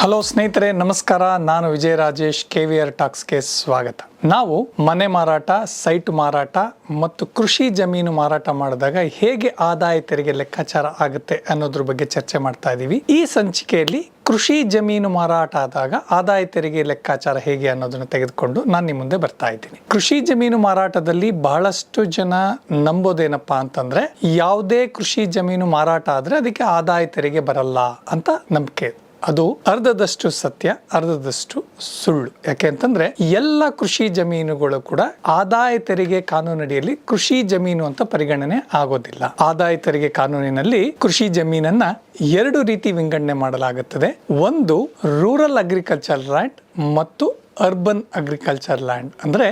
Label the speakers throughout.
Speaker 1: Hello ಸ್ನೇಹಿತರೆ, ನಮಸ್ಕಾರ. ನಾನು Vijaya Rajesh K V R ಟಾಕ್ಸ್ಗೆ ಸ್ವಾಗತ. ನಾವು ಮನೆ ಮಾರಾಟ, ಸೈಟ್ ಮಾರಾಟ ಮತ್ತು ಕೃಷಿ ಜಮೀನು ಮಾರಾಟ ಮಾಡಿದಾಗ ಹೇಗೆ ಆದಾಯ ತೆರಿಗೆ ಲೆಕ್ಕಾಚಾರ ಆಗುತ್ತೆ ಅನ್ನೋದ್ರ ಬಗ್ಗೆ ಚರ್ಚೆ ಮಾಡ್ತಾ ಇದ್ದೀವಿ ಈ ಸಂಚಿಕೆಯಲ್ಲಿ ಕೃಷಿ ಜಮೀನು ಮಾರಾಟ ಆದಾಗ ಆದಾಯ ತೆರಿಗೆ ಲೆಕ್ಕಾಚಾರ ಹೇಗೆ ಅನ್ನೋದನ್ನು ತೆಗೆದುಕೊಂಡು ನಾನು ನಿಮ್ಮ ಮುಂದೆ ಬರ್ತಾ ಇದ್ದೀನಿ. ಕೃಷಿ ಜಮೀನು ಮಾರಾಟದಲ್ಲಿ ಬಹಳಷ್ಟು ಜನ ನಂಬೋದೇನಪ್ಪಾ ಅಂತಂದ್ರೆ, ಯಾವುದೇ ಕೃಷಿ ಜಮೀನು ಮಾರಾಟ ಆದ್ರೆ ಅದಕ್ಕೆ ಆದಾಯ ತೆರಿಗೆ ಬರಲ್ಲ ಅಂತ ನಂಬಿಕೆ. ಅದು ಅರ್ಧದಷ್ಟು ಸತ್ಯ, ಅರ್ಧದಷ್ಟು ಸುಳ್ಳು. ಯಾಕೆ ಅಂತಂದ್ರೆ, ಎಲ್ಲ ಕೃಷಿ ಜಮೀನುಗಳು ಕೂಡ ಆದಾಯ ತೆರಿಗೆ ಕಾನೂನಡಿಯಲ್ಲಿ ಕೃಷಿ ಜಮೀನು ಅಂತ ಪರಿಗಣನೆ ಆಗೋದಿಲ್ಲ. ಆದಾಯ ತೆರಿಗೆ ಕಾನೂನಿನಲ್ಲಿ ಕೃಷಿ ಜಮೀನನ್ನ ಎರಡು ರೀತಿ ವಿಂಗಡಣೆ ಮಾಡಲಾಗುತ್ತದೆ. ಒಂದು ರೂರಲ್ ಅಗ್ರಿಕಲ್ಚರ್ ಲ್ಯಾಂಡ್ ಮತ್ತು ಅರ್ಬನ್ ಅಗ್ರಿಕಲ್ಚರ್ ಲ್ಯಾಂಡ್ ಅಂದರೆ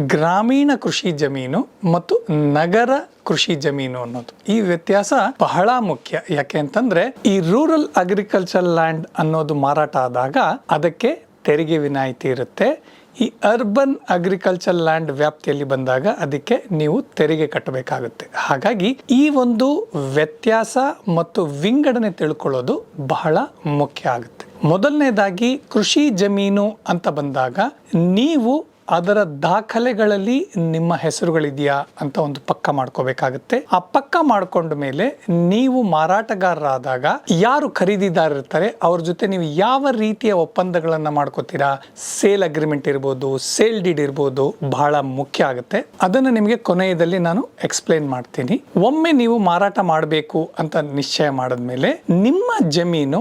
Speaker 1: ಗ್ರಾಮೀಣ ಕೃಷಿ ಜಮೀನು ಮತ್ತು ನಗರ ಕೃಷಿ ಜಮೀನು ಅನ್ನೋದು. ಈ ವ್ಯತ್ಯಾಸ ಬಹಳ ಮುಖ್ಯ. ಯಾಕೆ ಅಂತಂದ್ರೆ ಈ ರೂರಲ್ ಅಗ್ರಿಕಲ್ಚರ್ ಲ್ಯಾಂಡ್ ಅನ್ನೋದು ಮಾರಾಟ ಆದಾಗ ಅದಕ್ಕೆ ತೆರಿಗೆ ವಿನಾಯಿತಿ ಇರುತ್ತೆ. ಈ ಅರ್ಬನ್ ಅಗ್ರಿಕಲ್ಚರ್ ಲ್ಯಾಂಡ್ ವ್ಯಾಪ್ತಿಯಲ್ಲಿ ಬಂದಾಗ ಅದಕ್ಕೆ ನೀವು ತೆರಿಗೆ ಕಟ್ಟಬೇಕಾಗುತ್ತೆ. ಹಾಗಾಗಿ ಈ ಒಂದು ವ್ಯತ್ಯಾಸ ಮತ್ತು ವಿಂಗಡಣೆ ತಿಳ್ಕೊಳ್ಳೋದು ಬಹಳ ಮುಖ್ಯ ಆಗುತ್ತೆ. ಮೊದಲನೇದಾಗಿ ಕೃಷಿ ಜಮೀನು ಅಂತ ಬಂದಾಗ ನೀವು ಅದರ ದಾಖಲೆಗಳಲ್ಲಿ ನಿಮ್ಮ ಹೆಸರುಗಳಿದೆಯಾ ಅಂತ ಒಂದು ಪಕ್ಕ ಮಾಡ್ಕೋಬೇಕಾಗುತ್ತೆ. ಆ ಪಕ್ಕ ಮಾಡ್ಕೊಂಡ ಮೇಲೆ ನೀವು ಮಾರಾಟಗಾರರಾದಾಗ ಯಾರು ಖರೀದಿದಾರ ಇರ್ತಾರೆ ಅವ್ರ ಜೊತೆ ನೀವು ಯಾವ ರೀತಿಯ ಒಪ್ಪಂದಗಳನ್ನು ಮಾಡ್ಕೋತೀರಾ? ಸೇಲ್ ಅಗ್ರಿಮೆಂಟ್ ಇರ್ಬೋದು, ಸೇಲ್ ಡೀಡ್ ಇರ್ಬೋದು, ಬಹಳ ಮುಖ್ಯ ಆಗುತ್ತೆ. ಅದನ್ನು ನಿಮಗೆ ಕೊನೆಯದಲ್ಲಿ ನಾನು ಎಕ್ಸ್ಪ್ಲೇನ್ ಮಾಡ್ತೀನಿ. ಒಮ್ಮೆ ನೀವು ಮಾರಾಟ ಮಾಡಬೇಕು ಅಂತ ನಿಶ್ಚಯ ಮಾಡಿದ್ಮೇಲೆ ನಿಮ್ಮ ಜಮೀನು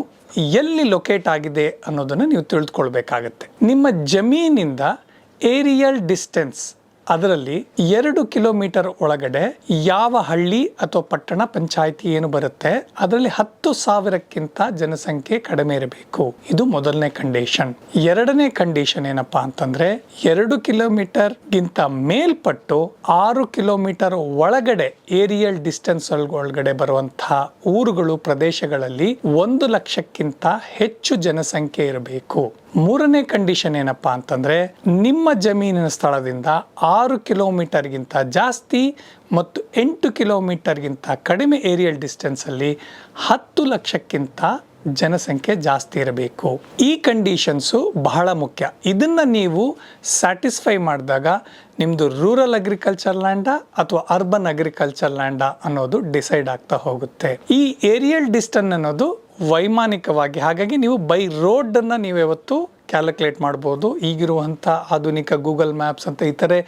Speaker 1: ಎಲ್ಲಿ ಲೊಕೇಟ್ ಆಗಿದೆ ಅನ್ನೋದನ್ನು ನೀವು ತಿಳಿದುಕೊಳ್ಬೇಕಾಗತ್ತೆ ನಿಮ್ಮ ಜಮೀನಿಂದ ಏರಿಯಲ್ ಡಿಸ್ಟೆನ್ಸ್ ಅದರಲ್ಲಿ ಎರಡು ಕಿಲೋಮೀಟರ್ ಒಳಗಡೆ ಯಾವ ಹಳ್ಳಿ ಅಥವಾ ಪಟ್ಟಣ ಪಂಚಾಯಿತಿ ಏನು ಬರುತ್ತೆ, ಅದರಲ್ಲಿ ಹತ್ತು ಸಾವಿರಕ್ಕಿಂತ ಜನಸಂಖ್ಯೆ ಕಡಿಮೆ ಇರಬೇಕು. ಇದು ಮೊದಲನೇ ಕಂಡೀಷನ್ ಎರಡನೇ ಕಂಡೀಷನ್ ಏನಪ್ಪಾ ಅಂತಂದ್ರೆ, ಎರಡು ಕಿಲೋಮೀಟರ್ ಗಿಂತ ಮೇಲ್ಪಟ್ಟು ಆರು ಕಿಲೋಮೀಟರ್ ಒಳಗಡೆ ಏರಿಯಲ್ ಡಿಸ್ಟೆನ್ಸ್ ಒಳಗಡೆ ಬರುವಂತಹ ಊರುಗಳು, ಪ್ರದೇಶಗಳಲ್ಲಿ ಒಂದು ಲಕ್ಷಕ್ಕಿಂತ ಹೆಚ್ಚು ಜನಸಂಖ್ಯೆ ಇರಬೇಕು. ಮೂರನೇ ಕಂಡೀಷನ್ ಏನಪ್ಪ ಅಂತಂದ್ರೆ ನಿಮ್ಮ ಜಮೀನಿನ ಸ್ಥಳದಿಂದ ಆರು ಕಿಲೋಮೀಟರ್ಗಿಂತ ಜಾಸ್ತಿ ಮತ್ತು ಎಂಟು ಕಿಲೋಮೀಟರ್ಗಿಂತ ಕಡಿಮೆ ಏರಿಯಲ್ ಡಿಸ್ಟೆನ್ಸ್ ಅಲ್ಲಿ ಹತ್ತು ಲಕ್ಷಕ್ಕಿಂತ ಜನಸಂಖ್ಯೆ ಜಾಸ್ತಿ ಇರಬೇಕು. ಈ ಕಂಡೀಷನ್ಸು ಬಹಳ ಮುಖ್ಯ. ಇದನ್ನ ನೀವು ಸ್ಯಾಟಿಸ್ಫೈ ಮಾಡಿದಾಗ ನಿಮ್ಮದು ರೂರಲ್ ಅಗ್ರಿಕಲ್ಚರ್ ಲ್ಯಾಂಡಾ ಅಥವಾ ಅರ್ಬನ್ ಅಗ್ರಿಕಲ್ಚರ್ ಲ್ಯಾಂಡಾ ಅನ್ನೋದು ಡಿಸೈಡ್ ಆಗ್ತಾ ಹೋಗುತ್ತೆ. ಈ ಏರಿಯಲ್ ಡಿಸ್ಟನ್ ಅನ್ನೋದು ವೈಮಾನಿಕವಾಗಿ. ಹಾಗಾಗಿ ನೀವು ಬೈ ರೋಡನ್ನು ನೀವು ಯಾವತ್ತು ಕ್ಯಾಲ್ಕುಲೇಟ್ ಮಾಡ್ಬೋದು. ಈಗಿರುವಂಥ ಆಧುನಿಕ ಗೂಗಲ್ ಮ್ಯಾಪ್ಸ್ ಅಂತ ಇತರೆ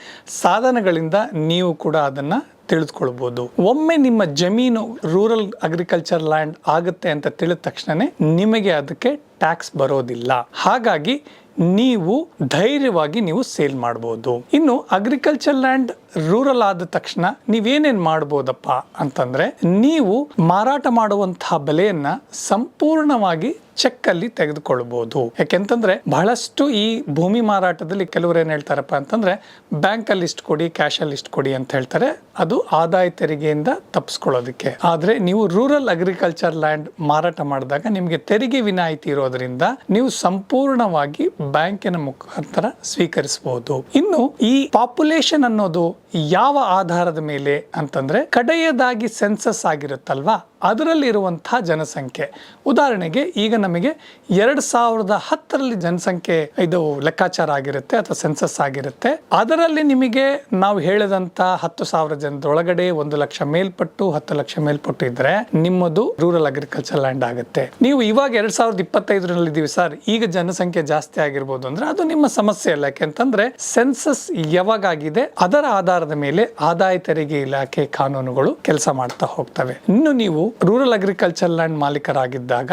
Speaker 1: ಸಾಧನಗಳಿಂದ ನೀವು ಕೂಡ ಅದನ್ನು ತಿಳಿದುಕೊಳ್ಬೋದು. ಒಮ್ಮೆ ನಿಮ್ಮ ಜಮೀನು ರೂರಲ್ ಅಗ್ರಿಕಲ್ಚರ್ ಲ್ಯಾಂಡ್ ಆಗುತ್ತೆ ಅಂತ ತಿಳಿದ ತಕ್ಷಣವೇ ನಿಮಗೆ ಅದಕ್ಕೆ ಟ್ಯಾಕ್ಸ್ ಬರೋದಿಲ್ಲ. ಹಾಗಾಗಿ ನೀವು ಧೈರ್ಯವಾಗಿ ನೀವು ಸೇಲ್ ಮಾಡ್ಬೋದು. ಇನ್ನು ಅಗ್ರಿಕಲ್ಚರ್ ಲ್ಯಾಂಡ್ ರೂರಲ್ ಆದ ತಕ್ಷಣ ನೀವೇನೇನು ಮಾಡ್ಬೋದಪ್ಪ ಅಂತಂದ್ರೆ ನೀವು ಮಾರಾಟ ಮಾಡುವಂತಹ ಬೆಲೆಯನ್ನ ಸಂಪೂರ್ಣವಾಗಿ ಚೆಕ್ ಅಲ್ಲಿ ತೆಗೆದುಕೊಳ್ಬಹುದು ಯಾಕೆಂತಂದ್ರೆ ಬಹಳಷ್ಟು ಈ ಭೂಮಿ ಮಾರಾಟದಲ್ಲಿ ಕೆಲವರು ಏನ್ ಹೇಳ್ತಾರಪ್ಪ ಅಂತಂದ್ರೆ ಬ್ಯಾಂಕ್ ಅಲ್ಲಿ ಇಷ್ಟು ಕೊಡಿ ಕ್ಯಾಶ್ ಅಲ್ಲಿ ಇಷ್ಟು ಕೊಡಿ ಅಂತ ಹೇಳ್ತಾರೆ. ಅದು ಆದಾಯ ತೆರಿಗೆಯಿಂದ ತಪ್ಪಿಸ್ಕೊಳ್ಳೋದಕ್ಕೆ ಆದ್ರೆ ನೀವು ರೂರಲ್ ಅಗ್ರಿಕಲ್ಚರ್ ಲ್ಯಾಂಡ್ ಮಾರಾಟ ಮಾಡಿದಾಗ ನಿಮಗೆ ತೆರಿಗೆ ವಿನಾಯಿತಿ ಇರೋದ್ರಿಂದ ನೀವು ಸಂಪೂರ್ಣವಾಗಿ ಬ್ಯಾಂಕಿನ ಮುಖಾಂತರ ಸ್ವೀಕರಿಸಬಹುದು. ಇನ್ನು ಈ ಪಾಪ್ಯುಲೇಷನ್ ಅನ್ನೋದು ಯಾವ ಆಧಾರದ ಮೇಲೆ ಅಂತಂದ್ರೆ ಕಡೆಯದಾಗಿ ಸೆನ್ಸಸ್ ಆಗಿರುತ್ತಲ್ವಾ? ಅದರಲ್ಲಿರುವಂತಹ ಜನಸಂಖ್ಯೆ. ಉದಾಹರಣೆಗೆ ಈಗ ನಮಗೆ ಎರಡು ಸಾವಿರದ ಹತ್ತರಲ್ಲಿ ಜನಸಂಖ್ಯೆ ಇದು ಲೆಕ್ಕಾಚಾರ ಆಗಿರುತ್ತೆ ಅಥವಾ ಸೆನ್ಸಸ್ ಆಗಿರುತ್ತೆ. ಅದರಲ್ಲಿ ನಿಮಗೆ ನಾವು ಹೇಳಿದಂತ ಹತ್ತು ಸಾವಿರ ಜನದೊಳಗಡೆ ಒಂದು ಲಕ್ಷ ಮೇಲ್ಪಟ್ಟು ಹತ್ತು ಲಕ್ಷ ಮೇಲ್ಪಟ್ಟು ಇದ್ರೆ ನಿಮ್ಮದು ರೂರಲ್ ಅಗ್ರಿಕಲ್ಚರ್ ಲ್ಯಾಂಡ್ ಆಗುತ್ತೆ. ನೀವು ಇವಾಗ ಎರಡ್ ಸಾವಿರದ ಇಪ್ಪತ್ತೈದರಲ್ಲಿ ಇದೀವಿ ಸರ್. ಈಗ ಜನಸಂಖ್ಯೆ ಜಾಸ್ತಿ ಆಗಿರ್ಬೋದು ಅಂದ್ರೆ ಅದು ನಿಮ್ಮ ಸಮಸ್ಯೆ ಅಲ್ಲ. ಯಾಕೆಂತಂದ್ರೆ ಸೆನ್ಸಸ್ ಯಾವಾಗಾಗಿದೆ ಅದರ ಆಧಾರದ ಮೇಲೆ ಆದಾಯ ತೆರಿಗೆ ಇಲಾಖೆ ಕಾನೂನುಗಳು ಕೆಲಸ ಮಾಡ್ತಾ ಹೋಗ್ತವೆ. ಇನ್ನು ನೀವು ರೂರಲ್ ಅಗ್ರಿಕಲ್ಚರ್ ಲ್ಯಾಂಡ್ ಮಾಲೀಕರಾಗಿದ್ದಾಗ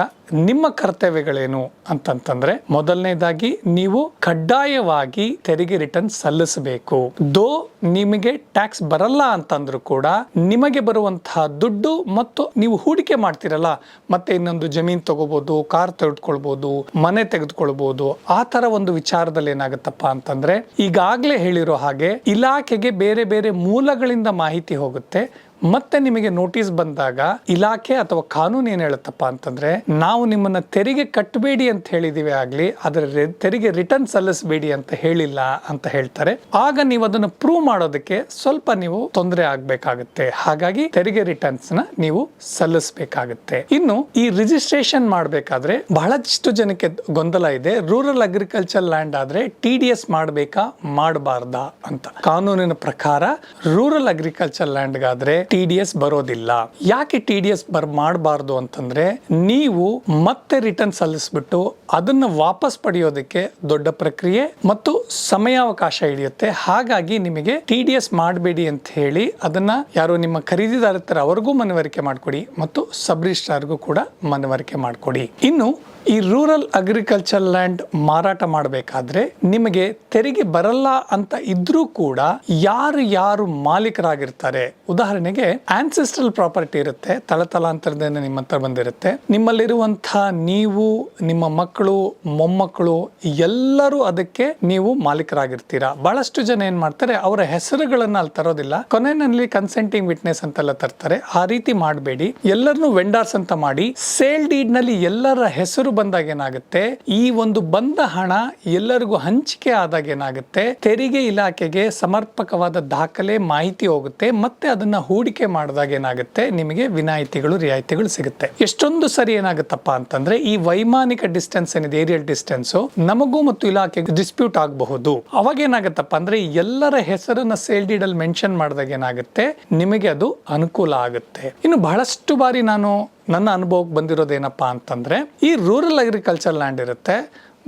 Speaker 1: ನಿಮ್ಮ ಕರ್ತವ್ಯಗಳೇನು ಅಂತಂತಂದ್ರೆ ಮೊದಲನೇದಾಗಿ ನೀವು ಕಡ್ಡಾಯವಾಗಿ ತೆರಿಗೆ ರಿಟರ್ನ್ ಸಲ್ಲಿಸಬೇಕು. ದೋ ನಿಮಗೆ ಟ್ಯಾಕ್ಸ್ ಬರಲ್ಲ ಅಂತಂದ್ರೂ ಕೂಡ ನಿಮಗೆ ಬರುವಂತಹ ದುಡ್ಡು ಮತ್ತು ನೀವು ಹೂಡಿಕೆ ಮಾಡ್ತಿರಲ್ಲ, ಮತ್ತೆ ಇನ್ನೊಂದು ಜಮೀನ್ ತಗೋಬಹುದು ಕಾರ್ ತೆಗೆದುಕೊಳ್ಬಹುದು ಮನೆ ತೆಗೆದುಕೊಳ್ಬಹುದು ಆ ತರ ಒಂದು ವಿಚಾರದಲ್ಲಿ ಏನಾಗುತ್ತಪ್ಪ ಅಂತಂದ್ರೆ ಈಗಾಗಲೇ ಹೇಳಿರೋ ಹಾಗೆ ಇಲಾಖೆಗೆ ಬೇರೆ ಬೇರೆ ಮೂಲಗಳಿಂದ ಮಾಹಿತಿ ಹೋಗುತ್ತೆ. ಮತ್ತೆ ನಿಮಗೆ ನೋಟಿಸ್ ಬಂದಾಗ ಇಲಾಖೆ ಅಥವಾ ಕಾನೂನು ಏನು ಹೇಳುತ್ತಪ್ಪ ಅಂತಂದ್ರೆ, ನಾವು ನಿಮ್ಮನ್ನ ತೆರಿಗೆ ಕಟ್ಟಬೇಡಿ ಅಂತ ಹೇಳಿದೀವಿ ಆಗ್ಲಿ ಅದರ ತೆರಿಗೆ ರಿಟರ್ನ್ ಸಲ್ಲಿಸಬೇಡಿ ಅಂತ ಹೇಳಿಲ್ಲ ಅಂತ ಹೇಳ್ತಾರೆ. ಆಗ ನೀವು ಅದನ್ನು ಪ್ರೂವ್ ಮಾಡೋದಕ್ಕೆ ಸ್ವಲ್ಪ ನೀವು ತೊಂದರೆ ಆಗಬೇಕಾಗುತ್ತೆ. ಹಾಗಾಗಿ ತೆರಿಗೆ ರಿಟರ್ನ್ಸ್ನ ನೀವು ಸಲ್ಲಿಸಬೇಕಾಗುತ್ತೆ. ಇನ್ನು ಈ ರಿಜಿಸ್ಟ್ರೇಷನ್ ಮಾಡಬೇಕಾದ್ರೆ ಬಹಳಷ್ಟು ಜನಕ್ಕೆ ಗೊಂದಲ ಇದೆ. ರೂರಲ್ ಅಗ್ರಿಕಲ್ಚರ್ ಲ್ಯಾಂಡ್ ಆದ್ರೆ ಟಿ ಡಿ ಎಸ್ ಮಾಡಬೇಕಾ? ಮಾಡಬಾರ್ದಾ ಅಂತ. ಕಾನೂನಿನ ಪ್ರಕಾರ ರೂರಲ್ ಅಗ್ರಿಕಲ್ಚರ್ ಲ್ಯಾಂಡ್ಗಾದ್ರೆ ಟಿ ಡಿ ಎಸ್ ಬರೋದಿಲ್ಲ. ಯಾಕೆ ಟಿ ಡಿ ಎಸ್ ಬರ್, ಮಾಡಬಾರ್ದು ಅಂತಂದ್ರೆ ನೀವು ಮತ್ತೆ ರಿಟರ್ನ್ ಸಲ್ಲಿಸ್ಬಿಟ್ಟು ಅದನ್ನ ವಾಪಸ್ ಪಡೆಯೋದಕ್ಕೆ ದೊಡ್ಡ ಪ್ರಕ್ರಿಯೆ ಮತ್ತು ಸಮಯಾವಕಾಶ ಹಿಡಿಯುತ್ತೆ. ಹಾಗಾಗಿ ನಿಮಗೆ ಟಿ ಡಿ ಎಸ್ ಮಾಡಬೇಡಿ ಅಂತ ಹೇಳಿ ಅದನ್ನ ಯಾರು ನಿಮ್ಮ ಖರೀದಿದಾರ ಅವರಿಗೂ ಅವ್ರಿಗೂ ಮನವರಿಕೆ ಮಾಡಿಕೊಡಿ ಮತ್ತು ಸಬ್, ರಿಜಿಸ್ಟ್ರಾರ್ಗೂ ಕೂಡ ಮನವರಿಕೆ ಮಾಡಿಕೊಡಿ. ಇನ್ನು ಈ ರೂರಲ್ ಅಗ್ರಿಕಲ್ಚರ್ ಲ್ಯಾಂಡ್ ಮಾರಾಟ ಮಾಡಬೇಕಾದ್ರೆ ನಿಮಗೆ ತೆರಿಗೆ ಬರಲ್ಲ ಅಂತ ಇದ್ರೂ ಕೂಡ ಯಾರು ಯಾರು ಮಾಲೀಕರಾಗಿರ್ತಾರೆ. ಉದಾಹರಣೆಗೆ ಆನ್ಸೆಸ್ಟ್ರಲ್ ಪ್ರಾಪರ್ಟಿ ಇರುತ್ತೆ ತಲತಲಾಂತರದಿಂದ ನಿಮ್ಮ ಹತ್ರ ಬಂದಿರುತ್ತೆ. ನಿಮ್ಮಲ್ಲಿರುವಂತಹ ನೀವು, ನಿಮ್ಮ ಮಕ್ಕಳು, ಮೊಮ್ಮಕ್ಕಳು ಎಲ್ಲರೂ ಅದಕ್ಕೆ ನೀವು ಮಾಲೀಕರಾಗಿರ್ತೀರಾ. ಬಹಳಷ್ಟು ಜನ ಏನ್ ಮಾಡ್ತಾರೆ, ಅವರ ಹೆಸರುಗಳನ್ನ ಅಲ್ಲಿ ತರೋದಿಲ್ಲ. ಕೊನೆಯಲ್ಲಿ ಕನ್ಸೆಂಟಿಂಗ್ ವಿಟ್ನೆಸ್ ಅಂತೆಲ್ಲ ತರ್ತಾರೆ. ಆ ರೀತಿ ಮಾಡಬೇಡಿ. ಎಲ್ಲರನ್ನು ವೆಂಡರ್ಸ್ ಅಂತ ಮಾಡಿ ಸೇಲ್ ಡೀಡ್ನಲ್ಲಿ ಎಲ್ಲರ ಹೆಸರು ಬಂದಾಗ ಏನಾಗುತ್ತೆ? ಈ ಒಂದು ಬಂದ ಹಣ ಎಲ್ಲರಿಗೂ ಹಂಚಿಕೆ ಆದಾಗ ಏನಾಗುತ್ತೆ? ತೆರಿಗೆ ಇಲಾಖೆಗೆ ಸಮರ್ಪಕವಾದ ದಾಖಲೆ ಮಾಹಿತಿ ಹೋಗುತ್ತೆ, ಮತ್ತೆ ಅದನ್ನ ಹೂಡಿಕೆ ಮಾಡಿದಾಗ ಏನಾಗುತ್ತೆ? ನಿಮಗೆ ವಿನಾಯಿತಿಗಳು, ರಿಯಾಯಿತಿಗಳು ಸಿಗುತ್ತೆ. ಎಷ್ಟೊಂದು ಸರಿ ಏನಾಗುತ್ತಪ್ಪ ಅಂತಂದ್ರೆ, ಈ ವೈಮಾನಿಕ ಡಿಸ್ಟೆನ್ಸ್ ಏನಿದೆ, ಏರಿಯಲ್ ಡಿಸ್ಟೆನ್ಸ್, ನಮಗೂ ಮತ್ತು ಇಲಾಖೆಗೂ ಡಿಸ್ಪ್ಯೂಟ್ ಆಗಬಹುದು. ಅವಾಗ ಏನಾಗುತ್ತಪ್ಪ ಅಂದ್ರೆ, ಎಲ್ಲರ ಹೆಸರನ್ನ ಅಲ್ಲಿ ಮೆನ್ಷನ್ ಮಾಡಿದಾಗ ಏನಾಗುತ್ತೆ? ನಿಮಗೆ ಅದು ಅನುಕೂಲ ಆಗುತ್ತೆ. ಇನ್ನು ಬಹಳಷ್ಟು ಬಾರಿ ನಾನು ನನ್ನ ಅನುಭವಕ್ಕೆ ಬಂದಿರೋದೇನಪ್ಪ ಅಂತಂದರೆ ಈ ರೂರಲ್ ಅಗ್ರಿಕಲ್ಚರ್ ಲ್ಯಾಂಡ್ ಇರುತ್ತೆ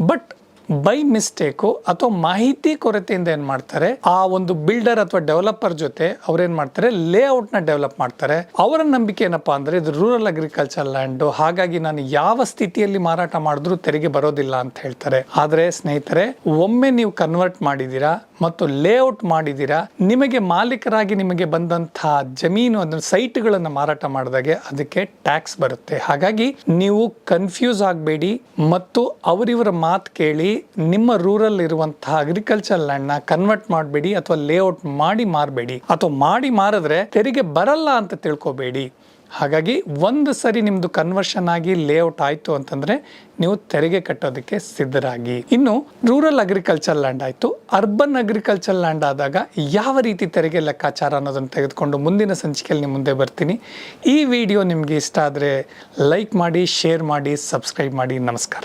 Speaker 1: ಬಟ್ ಬೈ ಮಿಸ್ಟೇಕು ಅಥವಾ ಮಾಹಿತಿ ಕೊರತೆಯಿಂದ ಏನ್ ಮಾಡ್ತಾರೆ, ಆ ಒಂದು ಬಿಲ್ಡರ್ ಅಥವಾ ಡೆವಲಪರ್ ಜೊತೆ ಅವ್ರೇನ್ ಮಾಡ್ತಾರೆ ಲೇಔಟ್ನ ಡೆವಲಪ್ ಮಾಡ್ತಾರೆ. ಅವರ ನಂಬಿಕೆ ಏನಪ್ಪಾ ಅಂದ್ರೆ, ಇದು ರೂರಲ್ ಅಗ್ರಿಕಲ್ಚರ್ ಲ್ಯಾಂಡ್ ಹಾಗಾಗಿ ನಾನು ಯಾವ ಸ್ಥಿತಿಯಲ್ಲಿ ಮಾರಾಟ ಮಾಡಿದ್ರು ತೆರಿಗೆ ಬರೋದಿಲ್ಲ ಅಂತ ಹೇಳ್ತಾರೆ. ಆದ್ರೆ ಸ್ನೇಹಿತರೆ, ಒಮ್ಮೆ ನೀವು ಕನ್ವರ್ಟ್ ಮಾಡಿದೀರಾ ಮತ್ತು ಲೇಔಟ್ ಮಾಡಿದೀರಾ ನಿಮಗೆ ಮಾಲೀಕರಾಗಿ ನಿಮಗೆ ಬಂದಂತಹ ಜಮೀನು ಅದನ್ನ ಸೈಟ್ಗಳನ್ನು ಮಾರಾಟ ಮಾಡಿದಾಗೆ ಅದಕ್ಕೆ ಟ್ಯಾಕ್ಸ್ ಬರುತ್ತೆ. ಹಾಗಾಗಿ ನೀವು ಕನ್ಫ್ಯೂಸ್ ಆಗಬೇಡಿ ಮತ್ತು ಅವರಿವರ ಮಾತು ಕೇಳಿ ನಿಮ್ಮ ರೂರಲ್ ಇರುವಂತಹ ಅಗ್ರಿಕಲ್ಚರ್ ಲ್ಯಾಂಡ್ನ ಕನ್ವರ್ಟ್ ಮಾಡಬೇಡಿ ಅಥವಾ ಲೇಔಟ್ ಮಾಡಿ ಮಾರಬೇಡಿ. ಅಥವಾ ಮಾಡಿ ಮಾರಿದ್ರೆ ತೆರಿಗೆ ಬರಲ್ಲ ಅಂತ ತಿಳ್ಕೊಬೇಡಿ. ಹಾಗಾಗಿ ಒಂದು ಸರಿ ನಿಮ್ದು ಕನ್ವರ್ಷನ್ ಆಗಿ ಲೇಔಟ್ ಆಯ್ತು ಅಂತಂದ್ರೆ ನೀವು ತೆರಿಗೆ ಕಟ್ಟೋದಕ್ಕೆ ಸಿದ್ಧರಾಗಿ. ಇನ್ನು ರೂರಲ್ ಅಗ್ರಿಕಲ್ಚರ್ ಲ್ಯಾಂಡ್ ಆಯ್ತು. ಅರ್ಬನ್ ಅಗ್ರಿಕಲ್ಚರ್ ಲ್ಯಾಂಡ್ ಆದಾಗ ಯಾವ ರೀತಿ ತೆರಿಗೆ ಲೆಕ್ಕಾಚಾರ ಅನ್ನೋದನ್ನು ತೆಗೆದುಕೊಂಡು ಮುಂದಿನ ಸಂಚಿಕೆಯಲ್ಲಿ ಮುಂದೆ ಬರ್ತೀನಿ. ಈ ವಿಡಿಯೋ ನಿಮಗೆ ಇಷ್ಟ ಆದರೆ ಲೈಕ್ ಮಾಡಿ ಶೇರ್ ಮಾಡಿ ಸಬ್ಸ್ಕ್ರೈಬ್ ಮಾಡಿ. ನಮಸ್ಕಾರ.